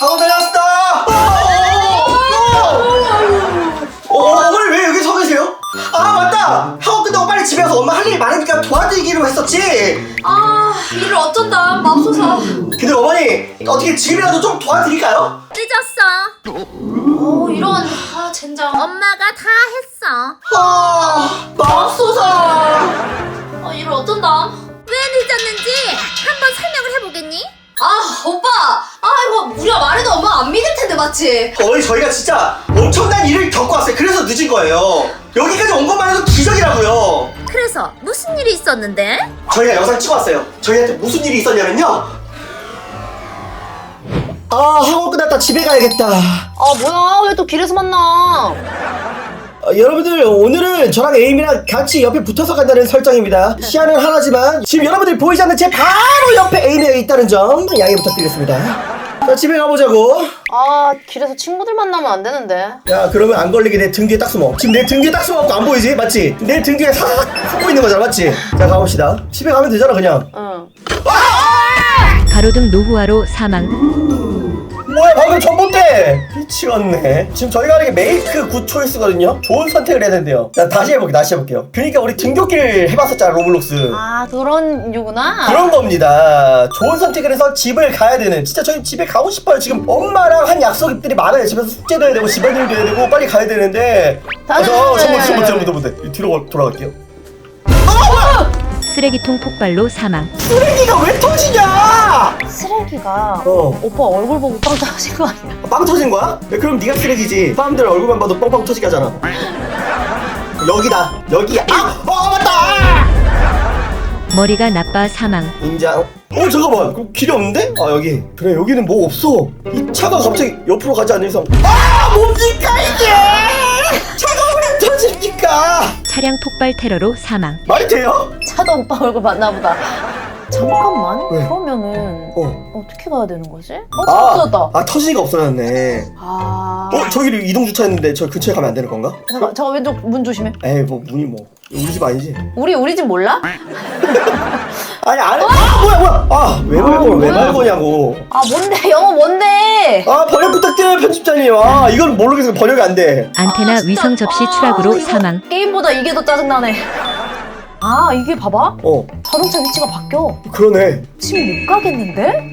학원 다녀왔다. 어, 어머니 왜 여기 서 계세요? 아 맞다. 학원 끝나고 빨리 집에 가서 엄마 할 일이 많으니까 도와드리기로 했었지. 아 일을 어쩐다 맙소사 근데 어머니 어떻게 지금이라도 좀 도와드릴까요? 늦었어. 어 이런 아 젠장 엄마가 다 했어. 아 맙소사. 아 일을 어쩐다 왜 늦었는지 한번 설명을 해보겠니? 아 오빠 아 이거 우리가 말해도 엄마 안 믿을 텐데 맞지? 어머니 저희가 진짜 엄청난 일을 겪고 왔어요. 그래서 늦은 거예요. 여기까지 온 것만 해도 기적이라고요. 그래서 무슨 일이 있었는데? 저희가 영상 찍어왔어요. 저희한테 무슨 일이 있었냐면요. 아 학원 끝났다 집에 가야겠다. 아 뭐야 왜 또 길에서 만나 어, 여러분들 오늘은 저랑 에임이랑 같이 옆에 붙어서 간다는 설정입니다. 시야는 하나지만 지금 여러분들 보이지 않는 제 바로 옆에 에임이 있다는 점 양해 부탁드리겠습니다. 자 집에 가보자고. 아 길에서 친구들 만나면 안 되는데 야 그러면 안 걸리게 내 등 뒤에 딱 숨어. 지금 내 등 뒤에 딱 숨어갖고 안 보이지? 맞지? 내 등 뒤에 사삭 숨고 있는 거잖아 맞지? 자 가봅시다. 집에 가면 되잖아 그냥. 응 가로등 노후화로 사망. 뭐야 방금 전봇대 미치겠네 지금 저희가 하는 게 메이크 굿 초이스거든요 좋은 선택을 해야 된대요 자 다시 해볼게요 다시 해볼게요 그러니까 우리 등굣길 해봤었잖아 로블록스 아 그런 이유구나 그런 겁니다 좋은 선택을 해서 집을 가야 되는 진짜 저희 집에 가고 싶어요 지금 엄마랑 한 약속들이 많아요 집에서 숙제도 해야 되고 집안일도 해야 되고 빨리 가야 되는데 아, 다들 저 네. 전봇대 전봇대 전봇대 뒤로 돌아갈게요 쓰레기통 폭발로 사망. 쓰레기가 왜 터지냐 쓰레기가 어. 오빠 얼굴 보고 빵 터진 거 아니야? 빵 터진 거야? 야, 그럼 네가 쓰레기지. 사람들 얼굴만 봐도 뻥뻥 터지게 하잖아. 여기다. 여기야. 아! 어, 맞다! 머리가 나빠 사망. 인장. 어, 잠깐만. 그럼 길이 없는데? 아, 여기. 그래, 여기는 뭐 없어. 이 차가 갑자기 옆으로 가지 않는 이상. 아! 뭡니까, 이게! 터집니까? 차량 폭발 테러로 사망. 말이 돼요? 차도 오빠 얼굴 맞나 보다 잠깐만 왜? 그러면은 어. 어떻게 가야 되는 거지? 어 아, 찾았다 아, 터지니까 없어졌네. 아 어, 저기를 이동 주차했는데 저 근처에 가면 안 되는 건가? 잠깐 저 왼쪽 문 조심해 에이, 뭐, 문이 뭐. 우리 집 아니지? 우리 우리 집 몰라? 아니, 안 해. 아, 뭐야, 뭐야. 아, 왜말 거야, 왜말 거냐고. 아 뭔데 영어 뭔데 아 번역 부탁드려요 편집자님 아 이건 모르겠어요 번역이 안돼 안테나 아. 위성 접시 아, 추락으로 이거 사망. 게임보다 이게 더 짜증나네 아 이게 봐봐 어 자동차 위치가 바뀌어 그러네 집 못 가겠는데?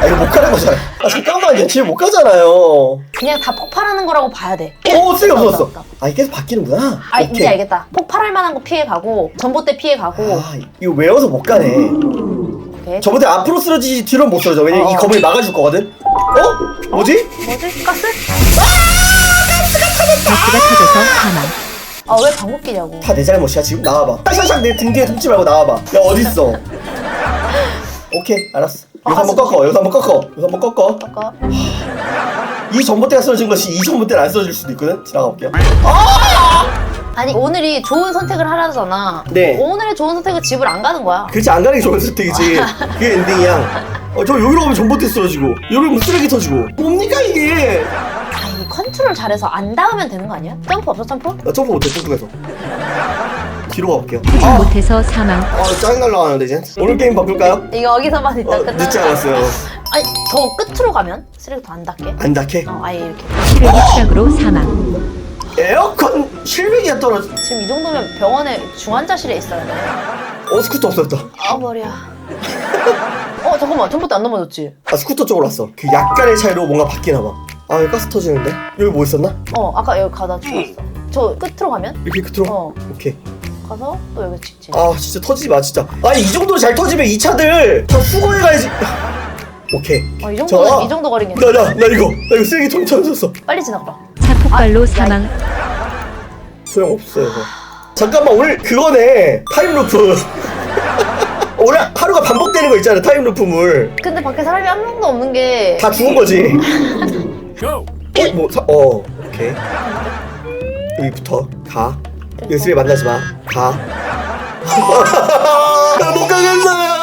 아 이거 못 가는 거잖아 아 잠깐만요 집에 못 가잖아요 그냥 다 폭발하는 거라고 봐야 돼어 쓰레기 없어졌어 없다, 없다. 아 이게 계속 바뀌는구나 아 이제 알겠다 폭발할 만한 거 피해 가고 전봇대 피해 가고 아 이거 외워서 못 가네 오케이. 저번에 앞으로 쓰러지지 뒤로 못 쓰러져 왜냐면 이 어. 검을 막아줄 거거든 어? 뭐지? 뭐지? 가스? 가스가 터져서 사망. 아 왜 방귀 끼냐고 다 내 잘못이야 지금 나와봐 샥샥샥 내 등 뒤에 숨지 말고 나와봐 야 어딨어 오케이 알았어. 여기서 한번 꺾어 여기서 한번 꺾어. 여기서 한번 꺾어. 아까 이 전봇대가 쓰러진 것이 이 전봇대는 안 쓰러질 수도 있거든? 지나가 볼게요. 아니 오늘이 좋은 선택을 하라잖아. 네. 오늘의 좋은 선택은 집을 안 가는 거야. 그렇지 안 가는 게 좋은 선택이지. 그게 엔딩이야. 어, 저 여기로 가면 전봇대 쓰러지고 여기로 가면 쓰레기 터지고. 뭡니까 이게? 아 이 컨트롤 잘해서 안 닿으면 되는 거 아니야? 점프 없어 점프? 나 점프 못해 뚱뚱해서 뒤로 가볼게요 회전 아, 못해서 사망. 아 짜증 날라가는데 이제 오늘 게임 바꿀까요? 이거 여기서만 일단 어, 끝나 늦지 않았어요 아니 더 끝으로 가면 쓰레기 더안 닿게 안 닿게 어 아예 이렇게 쓰레기 추락으로 사망. 에어컨 실외기가 떨어져 지금 이 정도면 병원에 중환자실에 있어야 돼. 어 스쿠터 없어졌다 아 머리야. 어 잠깐만 전봇대 안 넘어졌지? 아 스쿠터 쪽으로 왔어 그 약간의 차이로 뭔가 바뀌나 봐 아 여기 가스 터지는데? 여기 뭐 있었나? 어 아까 여기 가다 죽었어. 저 끝으로 가면 이렇게 끝으로? 어 오케이 가서 또 여기 직진. 아 진짜 터지지 마 진짜 아니 이 정도로 잘 터지면 이 차들 다 수거해 가야지 오케이 아, 이 정도 자, 이 정도 거리는 나, 나, 나 이거, 나 이거 쓰레기통 찾았어. 빨리 지나가봐. 차 폭발로 아, 사망. 소용없어요, 이거. 잠깐만, 오늘 그거네. 타임루프. 오늘 하루가 반복되는 거 있잖아, 타임루프물. 근데 밖에 사람이 한 명도 없는 게 다 죽은 거지. 어, 뭐, 사, 어, 오케이. 여기부터, 가. 쓰레기 만나지 마. 가. 나못 가겠어요.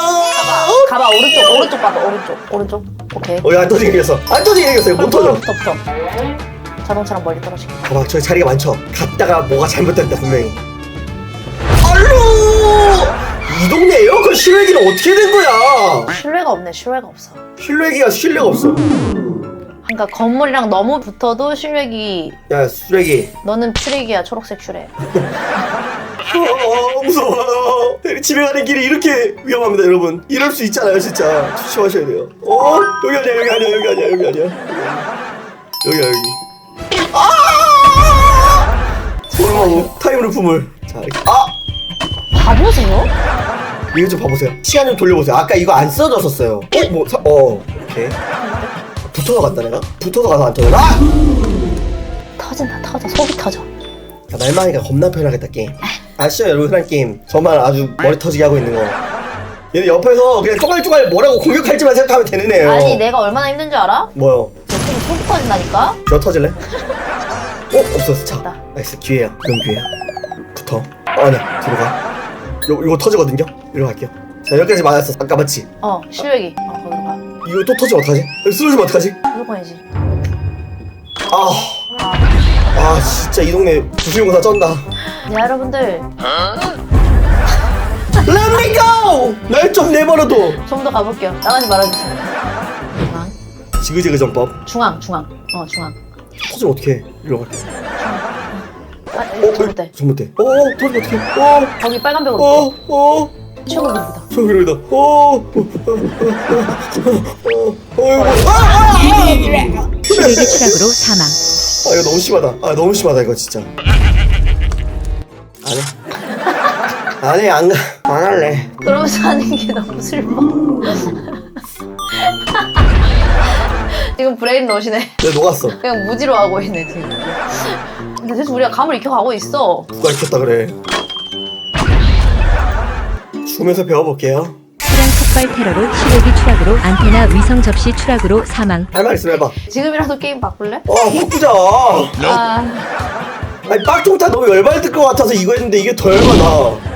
가봐 오른쪽 오른쪽 봐봐 오른쪽 오른쪽 오케이. 어, 안 터지게 생겼어. 안 터지게 생겼어요. 못 터져. 붙어 붙어. 자동차랑 멀리 떨어지게. 봐봐 저기 자리가 많죠 갔다가 뭐가 잘못됐다 분명히 알로 이 동네 에어컨 실외기는 어떻게 된 거야? 신뢰가 없네 신뢰가 없어 실외기가 실내가 없어. 그러니까 건물이랑 너무 붙어도 실외기 야 쓰레기. 너는 쓰레기야 초록색 슈레 어, 무서워. 집에 가는 길이 이렇게 위험합니다, 여러분. 이럴 수 있잖아요, 진짜. 조심하셔야 돼요. 어? 여기 아니야, 여기 아니야, 여기 아니야, 여기 아니야. 여기야, 여기. 아! 소름하고 타임을 품을. 자, 이렇게. 아! 바보세요? 이거 좀 봐보세요. 시간 좀 돌려보세요. 아까 이거 안 써졌었어요. 어? 뭐, 사, 어, 오케이. 붙어서 갔다, 내가? 붙어서 가서 안 터져. 아! 터진다 터져 속이 터져 자, 말만 하니까 겁나 편하겠다, 게임. 아시죠, 여러분, 흔한 게임. 저만 아주 머리 터지게 하고 있는 거. 얘는 옆에서 그냥 쪼갈쪼갈 뭐라고 공격할지만 생각하면 되는 애예요. 아니 내가 얼마나 힘든 줄 알아? 뭐요? 너 속이 속이 터진다니까? 저 터질래? 어? 없었어. 자, 됐다. 나이스. 기회야. 그럼 기회야. 붙어. 어, 아니야. 뒤로 가. 요, 이거 터지거든요? 이리로 갈게요. 자, 여기까지 맞았어. 아까 맞지? 어 실외기 어 이거 또 터지면 어떡하지? 쓰러지면 어떡하지? 무조건이지 아, 아, 진짜 이 동네 부수용사 쩐다. 네 여러분들 Let me go! 날 좀 내버려둬. 좀 더 가볼게요 나가지 말아주세요 중앙 지그재그 전법. 중앙 중앙 어 중앙 터지면 어떡해. 이리로 갈게. 아 어, 잘못돼 잘못돼. 어, 어, 터지면 어떡해. 어, 거기 빨간 벽으로 어, 어. 최고 기록이다 저기로다. 어, 어, 어, 어, 어, 어, 이거. 아, 아, 아! 실외기 추락으로 사망. 아, 이거 너무 심하다. 아, 너무 심하다, 이거 진짜. 안 해. 안 해, 안 가. 안 할래. 그러면서 하는 게 너무 슬퍼 지금 브레인 러시네 내가 녹았어. 그냥 무지로 하고 있네 지금 근데 대체 우리가 감을 익혀가고 있어 누가 익혔다 그래. 죽으면서 배워볼게요. 수량 폭발 테러로 실외기 추락으로 안테나 위성 접시 추락으로 사망. 할 말 있으면 해봐. 지금이라도 게임 바꿀래? 어, 바꾸자. 아 아니, 빡종타 너무 열받을 것 같아서 이거 했는데 이게 더 열받아.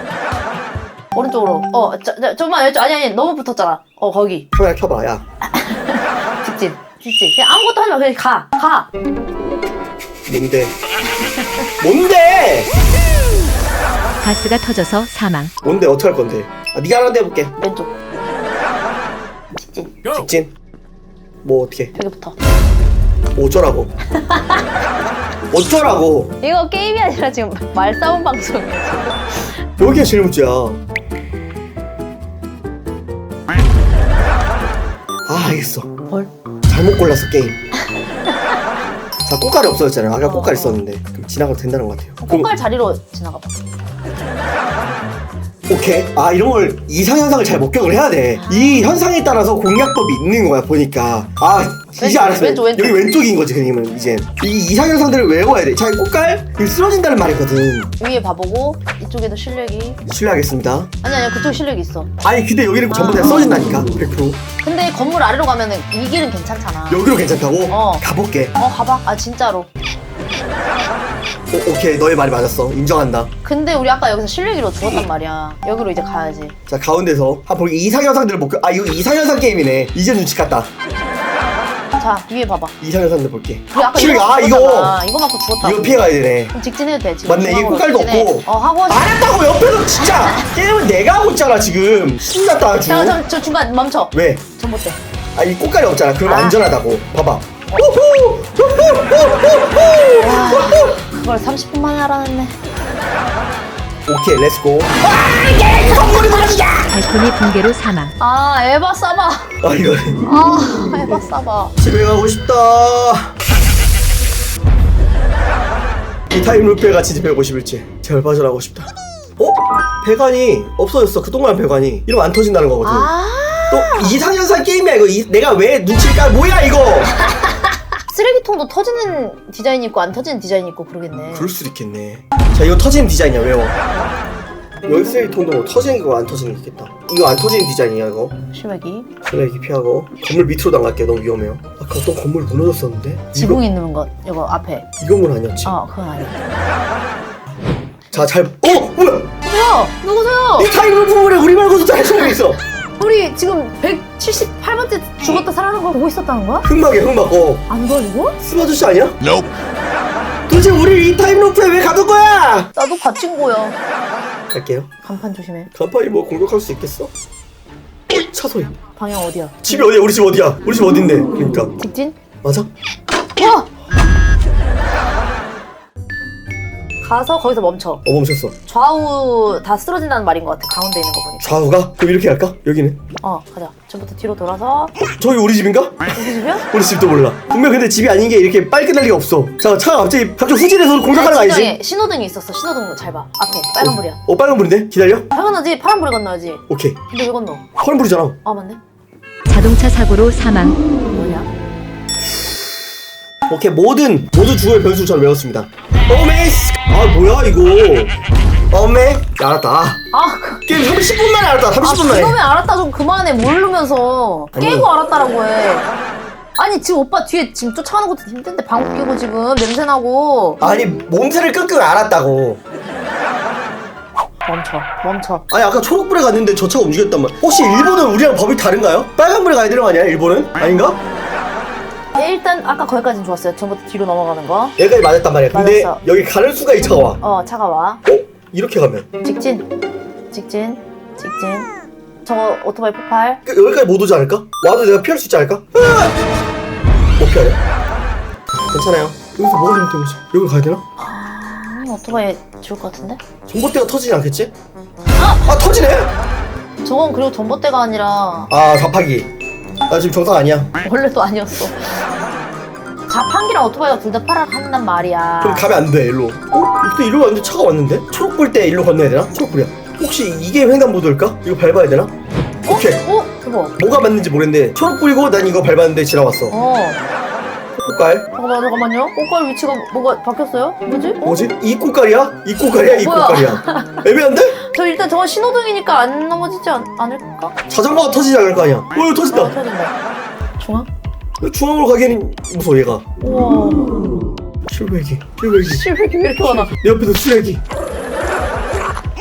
오른쪽으로 어 저, 저, 좀만 왼쪽 아니 아니 너무 붙었잖아 어 거기 카메라 켜봐, 야. 직진 직진 그냥 아무것도 하지 마 그냥 가 가 뭔데? 뭔데? 가스가 터져서 사망. 뭔데? 어떻게 할 건데? 아, 네가 하는 데 해볼게. 왼쪽 직진 직진. 뭐 어떻게? 벽에부터 어쩌라고? 어쩌라고? 이거 게임이 아니라 지금 말싸움 방송이야 지금 여기가 제일 문제야. 아 알겠어. 뭘? 잘못 골랐어 게임. 자 꽃갈이 없어졌잖아요. 아까 꽃갈 있었는데 그럼 지나가도 된다는 것 같아요. 그럼 꽃갈 자리로 지나가 봐 오케이. 아 이런 걸 이상 현상을 잘 목격을 해야 돼. 이 현상에 따라서 공략법이 있는 거야 보니까. 아 이제 왼쪽, 알았어. 왼쪽, 왼쪽. 여기 왼쪽인 거지 그림은 이제 이 이상 현상들을 외워야 돼. 자 꽃갈 이거 쓰러진다는 말이거든. 위에 봐보고 이쪽에도 실력이 실례하겠습니다. 아니 아니 그쪽 실력이 있어 아니 근데 여기는 전부 다 써진다니까 100%. 근데 건물 아래로 가면은 이 길은 괜찮잖아 여기로 괜찮다고? 어. 가볼게. 어 가봐 아 진짜로 오, 오케이 너의 말이 맞았어. 인정한다. 근데 우리 아까 여기서 실력으로 죽었단 말이야 여기로 이제 가야지 자 가운데서 한번 보기 이상현상들을 볼게. 아 이거 이상현상 게임이네. 이제 눈치 깠다. 자 위에 봐봐 이상현상들 볼게. 우리 아까 실력, 아 이거. 이거 맞고 죽었다 이거 피해가야 되네. 그럼 직진해도 돼 지금 맞네, 이게 중앙으로 꽃갈도 직진해. 없고. 어 하고 안 했다고 옆에서 진짜 게임은 내가 하고 있잖아 지금. 신났다 아주. 잠깐 저, 저 중간 멈춰 왜? 전봇 대 아니 꽃갈이 없잖아. 그럼 아. 안전하다고. 봐봐. 우후! 우후! 와 우후! 그걸 30분 만에 알아냈네 오케이 렛츠고. 발코니 붕괴로 사망. 아 에바 싸봐 아 이거 아 에바 싸봐 집에 가고 싶다. 이 타임루프에 같이 집에 51째 제발 빠져나가고 싶다. 어? 배관이 없어졌어. 그동안 배관이 이러면 안 터진다는 거거든. 아 또 이상현상 게임이야 이거. 이- 내가 왜 눈치를 까? 뭐야 이거? 쓰레기통도 터지는 디자인 있고 안 터지는 디자인 있고 그러겠네 그럴 수도 있겠네. 자 이거 터지는 디자인이야 외워. 여기 쓰레기통도 뭐 터지는 거안 터지는 게 있겠다. 이거 안 터지는 디자인이야 이거. 실외기 쓰레기 피하고 건물 밑으로 나갈게 너무 위험해요. 아까 어떤 건물 무너졌었는데? 지붕 있는 거 이거 앞에 이거 건물 아니었지? 어 그건 아니야 자 잘. 어 뭐야? 뭐야 누구세요 이 타임루프물에 우리 말고도 잘 살고 있어. 우리 지금 178번째 죽었다 살아난 걸 보고 있었다는 거야? 흑막이야 흑막. 어. 안 걸리고? 스마 아저씨 아니야? 도대체 우리 이 타임루프에 왜 가둔 거야? 나도 갇힌 거야 갈게요 간판 조심해. 간판이 뭐 공격할 수 있겠어? 어, 차 소리 방향 어디야? 집이 어디야 우리 집 어디야 우리 집 어딘데 그러니까 직진? 맞아? 와! 가서 거기서 멈춰. 어 멈췄어 좌우 다 쓰러진다는 말인 것 같아. 가운데 있는 거 보니까. 좌우가? 그럼 이렇게 갈까? 여기는? 어, 가자. 전부터 뒤로 돌아서. 저기 우리 집인가? 우리 집이야? 우리 집도 몰라 분명 근데 집이 아닌 게 이렇게 빨리 끝날 리가 없어 자 차가 갑자기 갑자기 후진해서 공격하는 거 아니지? 신호등이 있었어. 신호등 잘 봐. 앞에 빨간 불이야. 어 빨간 불인데? 기다려 당연하지. 파란불에 건너야지. 오케이 근데 왜 건너? 파란 불이잖아 아 맞네. 자동차 사고로 사망. 뭐냐? 오케이 모든 모두 변수를 잘 외웠습니다 어메이스 아 뭐야 이거 어메 야, 알았다 아, 아, 그, 게임 30분 만에 알았다 아 30분 만에 그놈의 알았다 좀 그만해. 모르면서 아니. 깨고 알았다라고 해. 아니 지금 오빠 뒤에 지금 쫓아가는 것도 힘든데 방귀 끼고 지금 냄새 나고. 아니 몸새를 끙끙 알았다고 멈춰, 멈춰. 아니 아까 초록불에 갔는데 저 차가 움직였단 말 혹시 일본은 우리랑 법이 다른가요? 빨간불에 가야 되는 거 아니야 일본은? 아닌가? 예, 일단 아까 거기까지는 좋았어요. 전부터 뒤로 넘어가는 거. 여기까지 맞았단 말이야 근데 맞았어. 여기 가는 수가 이 차가 와 어, 차가 와. 어? 이렇게 가면 직진, 직진, 직진. 저거 오토바이 폭발. 그- 여기까지 못 오지 않을까? 와도 내가 피할 수 있지 않을까? 아! 못 피하네 괜찮아요 여기서 뭐가 잘못된 거지? 여기 가야 되나? 아니 오토바이 죽을 것 같은데? 전봇대가 터지지 않겠지? 아 터지네? 저건 그리고 전봇대가 아니라 아 자파기 나 지금 정상 아니야 원래 또 아니었어. 자판기랑 오토바이가 둘 다 팔아 한단 말이야. 그럼 가면 안 돼 일로 어? 근데 일로 왔는데 차가 왔는데? 초록불 때 일로 건너야 되나? 초록불이야 혹시 이게 횡단보도일까? 이거 밟아야 되나? 오케이 어? 대박. 뭐가 맞는지 모르겠는데 초록불이고 난 이거 밟았는데 지나왔어 어. 꽃갈 잠깐만 잠깐만요. 꽃갈 위치가 뭐가 바뀌었어요? 뭐지? 어? 뭐지? 이 꽃갈이야? 이 꽃갈이야? 이 뭐야? 꽃갈이야 애매한데? 저 일단 저건 신호등이니까 안 넘어지지 않, 않을까? 자전거가 터지지 않을 거 아니야 어 이거 어, 터진다 터진다. 중앙? 중앙으로 가기에는 무서워 얘가 우와. 실외기 실외기 실외기 왜 이렇게 많아? 내 옆에도 쓰레기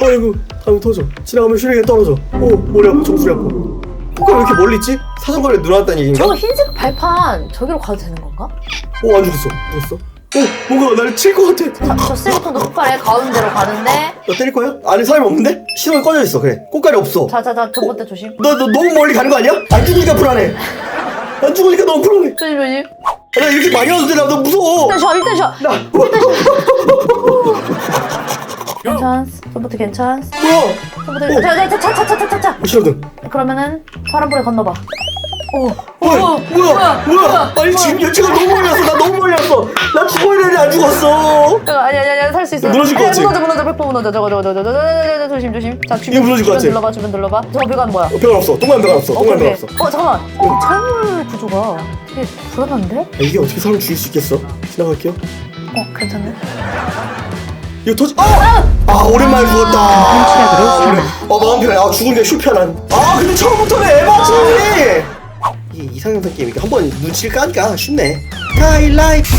아이고 다음 터져 지나가면 쓰레기가 떨어져 오 머리 아파 정수리 아파 꽃갈 왜 이렇게 멀리 있지? 사정거리에 누나왔다는 얘기인가? 저거 흰색 발판 저기로 가도 되는 건가? 오, 안 죽었어. 죽었어? 어, 뭔가 나를 칠 것 같아. 자, 저 쓰레기통도 폭발해 가운데로 가는데 너 때릴 거야? 안에 사람이 없는데? 신호는 꺼져 있어. 그래. 꽃갈이 없어. 자자자 전봇대 조심 너, 너 너무 멀리 가는 거 아니야? 안 죽으니까 불안해. 안 죽으니까 너무 불안해. 조심 조심 아, 나 이렇게 많이 와도 돼. 나 너무 무서워. 일단 셔 일단 셔 나, 괜찮스 전봇대 괜찮스 뭐야? 전봇대 자자차차차차차차 신호등. 그러면은 파란불에 건너봐 오 뭐야? 어, 뭐야? 뭐야? 아니, 지금 여체가 너무 멀리 왔어. 나 너무 멀리 왔어. 나 죽어야 되는데 안 죽었어. 아니 아니 아니 살수 있어 무너질 것 아니, 같지? 무너져 무너져 100% 무너져 저거 저거 저거 저거 저거 저거 조심 조심 자 주변 무너질 것 주변 같지? 둘러봐 주변 둘러봐 저 배관 뭐야 어, 병원 없어. 동그란 병원 없어. 동그란 병원 오케이. 없어. 어 잠깐만 어 차물 구조가 되게 불안한데? 아, 이게 어떻게 사람 죽일 수 있겠어? 지나갈게요. 어 괜찮네 이거 터지. 아! 아 오랜만에 죽었다. 아. 그래. 아 마음 편해. 아 죽은 게 슈 편한. 아 근데 처음부터는 에바지. 이게 이상형상 게임이니까 한번 눈치를 까니까 쉽네. 하이라이트.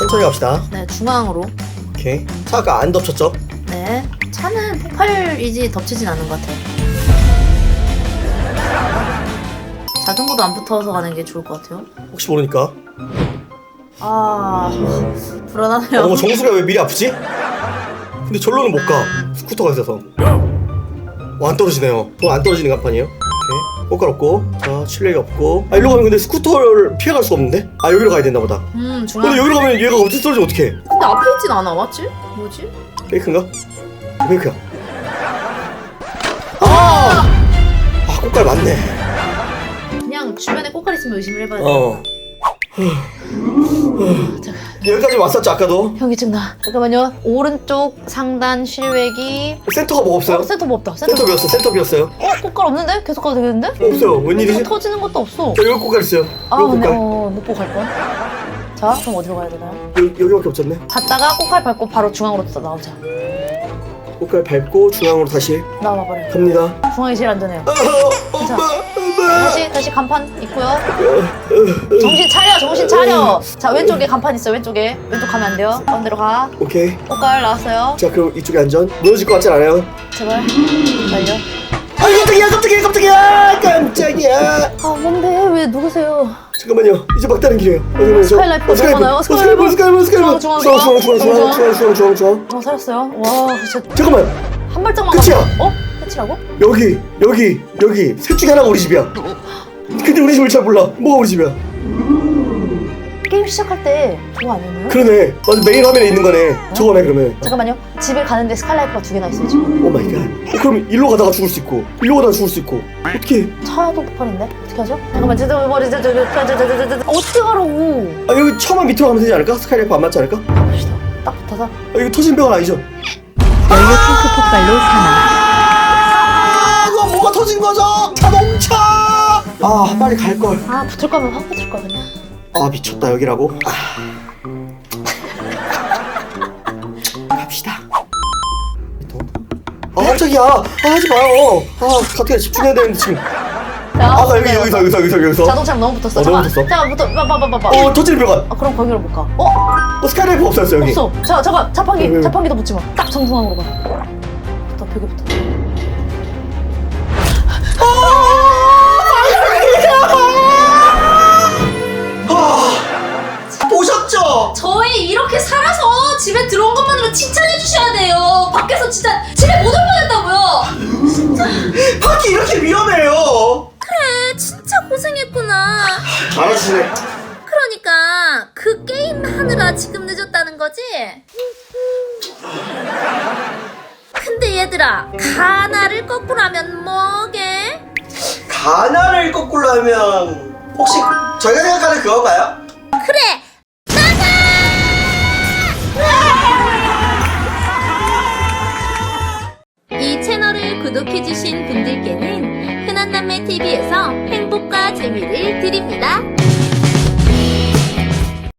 천천히 갑시다. 네 중앙으로 오케이. 차가 안 덮쳤죠? 네 차는 폭발이지 덮치진 않은 것 같아 자전거도 안 붙어서 가는 게 좋을 것 같아요 혹시 모르니까. 아 불안하네요 어, 정수가 왜 미리 아프지? 근데 절로는 못 가. 스쿠터가 있어서. 어, 안 떨어지네요. 어, 안 떨어지는 간판이에요. 오케이. 꽃갈 없고. 자, 칠레기 없고. 아, 일로 가면 근데 스쿠터를 피해갈 수가 없는데? 아, 여기로 가야 되나 보다. 음 중앙 근데 여기로 가면 얘가 어떻게 떨어지면 어떡해? 근데 앞에 있진 않아 맞지? 뭐지? 페이크인가? 페이크야. 아! 아, 꽃갈 맞네. 그냥 주변에 꽃갈 있으면 의심을 해봐야 돼 어. 여기까지 왔었죠, 아까도? 현기증 나 잠깐만요 오른쪽 상단 실외기 센터가 뭐가 없어요? 어, 센터 뭐 없다 센터 센터 비었어, 센터 비었어요. 어? 꽃갈 없는데? 계속 가도 되겠는데? 없어요. 웬일이지? 뭐 터지는 것도 없어 자, 여기 꽃갈 있어요. 아 여기 근데 꽃갈. 어, 못 보고 갈뻔 자 그럼 어디로 가야 되나요? 여기, 여기밖에 없잖네. 갔다가 꽃갈 밟고 바로 중앙으로 또 나오자 꽃갈 밟고 중앙으로 다시 나와버려 갑니다. 중앙이 제일 안전해요 아, 엄마, 엄마. 다시 다시 간판 있고요. 정신 차려 정신 차려. 자 왼쪽에 간판 있어 왼쪽에. 왼쪽 가면 안 돼요. 가운데로 가. 오케이. 꽃갈 나왔어요. 자, 그럼 이쪽에 안전. 무너질 것 같진 않아요. 제발. 달려. 아, 깜짝이야 깜짝이야 깜짝이야. 깜짝이야. 아 뭔데? 왜 누구세요? 잠깐만요. 이제 막다른 길이에요. 어, 잠깐만요. 스카이라이프 넘어가나요? 어, 스카이라이프? 스카이라이프 스카이라이프 중앙, 중앙 중앙, 중앙 중앙 중앙. 중앙 중앙 중앙 중앙 어 살았어요? 와 진짜. 잠깐만. 한 발짝만 끝이야. 가면- 어? 끝이라고? 여기 여기 여기. 셋 중에 하나가 우리 집이야. 근데 우리 집을 잘 몰라. 뭐가 우리 집이야? 게임 시작할 때 그거 아니었나요? 그러네. 맞아. 메인 화면에 있는 거네. 저거네 그러면. 잠깐만요. 집에 가는데 스카이라이프가 두 개나 있어요 지금. 오 마이 갓. 어, 그럼 일로 가다가 죽을 수 있고 일로 가다가 죽을 수 있고. 어떻게 차도 폭발인데? 어떻게 하죠? 잠깐만 저저 머리 저저 저저저저 어떻게 가라고? 아 여기 처음만 밑으로 가면 되지 않을까? 스카이라이프 안 맞지 않을까? 가봅시다. 딱 붙어서. 아 이거 터진 병은 아니죠? 연료 탱크 폭발로 사망. 터진 거죠? 자동차 아 빨리 갈 걸 아 붙을 거면 확 붙을 거 그냥 아 미쳤다 여기라고? 아. 갑시다 아 깜짝이야 아 하지 마요 아 가뜩이나 집중해야 되는데 지금 아나 여기 여기서 여기서 여기서 여기서 자동차랑 너무 붙었어 어, 너무 잠깐 붙었어? 잠깐 붙어 봐봐봐봐 어 터지는 병원 아 그럼 거기로 못 가. 어? 어 스카이라이프 없어졌어 여기 없어. 자 잠깐 자판기 왜, 왜, 왜? 자판기도 붙지 마. 딱 정중앙으로 가. 붙어 벽에 붙어. 저희 이렇게 살아서 집에 들어온 것만으로 칭찬해 주셔야 돼요. 밖에서 진짜 집에 못 올 뻔했다고요. 밖이 이렇게 위험해요 그래 진짜 고생했구나 알아주네 그러니까 그 게임 하느라 지금 늦었다는 거지? 근데 얘들아 가나를 거꾸로 하면 뭐게? 가나를 거꾸로 하면 혹시 저희가 생각하는 그건가요? 그래 구독해주신 분들께는 흔한남매 TV에서 행복과 재미를 드립니다.